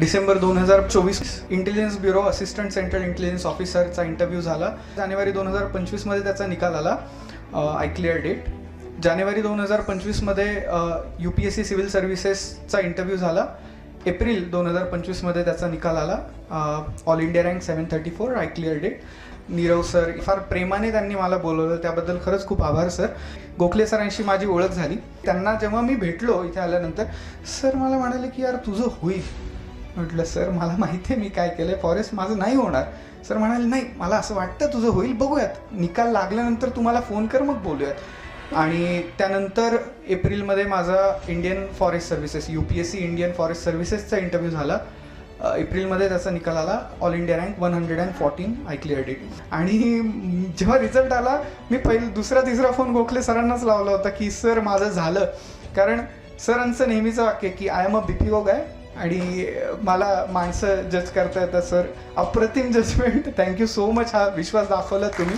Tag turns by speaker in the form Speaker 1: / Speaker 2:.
Speaker 1: डिसेंबर दोन हजार चोवीस intelligence bureau assistant central intelligence ऑफिसरचा interview झाला. जानेवारी दोन हजार पंचवीसमध्ये त्याचा निकाल आला. आय क्लिअर डेट जानेवारी दोन हजार पंचवीसमध्ये U P S C civil सर्व्हिसेसचा interview झाला. एप्रिल दोन हजार पंचवीसमध्ये त्याचा निकाल आला. All India rank seven thirty four I cleared it Nirav sir फार प्रेमाने त्यांनी मला बोलवलं. त्याबद्दल खरंच खूप आभार सर गोखले सरांशी माझी ओळख झाली. त्यांना जेव्हा मी भेटलो इथे आल्यानंतर सर मला म्हणाले की यार तुझं होईल. म्हटलं सर मला माहिती आहे मी काय केलं आहे फॉरेस्ट माझं नाही होणार. सर म्हणाले नाही मला असं वाटतं तुझं होईल. बघूयात. निकाल लागल्यानंतर तुम्हाला फोन कर मग बोलूयात. आणि त्यानंतर एप्रिलमध्ये माझा Indian forest services U P S C Indian forest सर्व्हिसेसचा interview झाला. एप्रिलमध्ये त्याचा निकाल आला. All India rank one hundred and fourteen I cleared it आणि जेव्हा रिझल्ट आला मी पहिला दुसरा तिसरा फोन गोखले सरांनाच लावला होता की सर माझं झालं. कारण सरांचं नेहमीचं वाक्य की I am a B P O guy आणि मला माणसं जज करता येतात सर अप्रतिम जजमेंट थँक्यू सो मच हा विश्वास दाखवला तुम्ही.